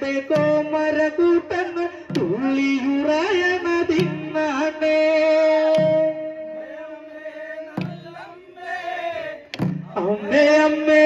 ഏത് കോമരകൂട്ടെന്ന് തുള്ളിയുറയണതിന്നാണേ അമ്മേ അമ്മേ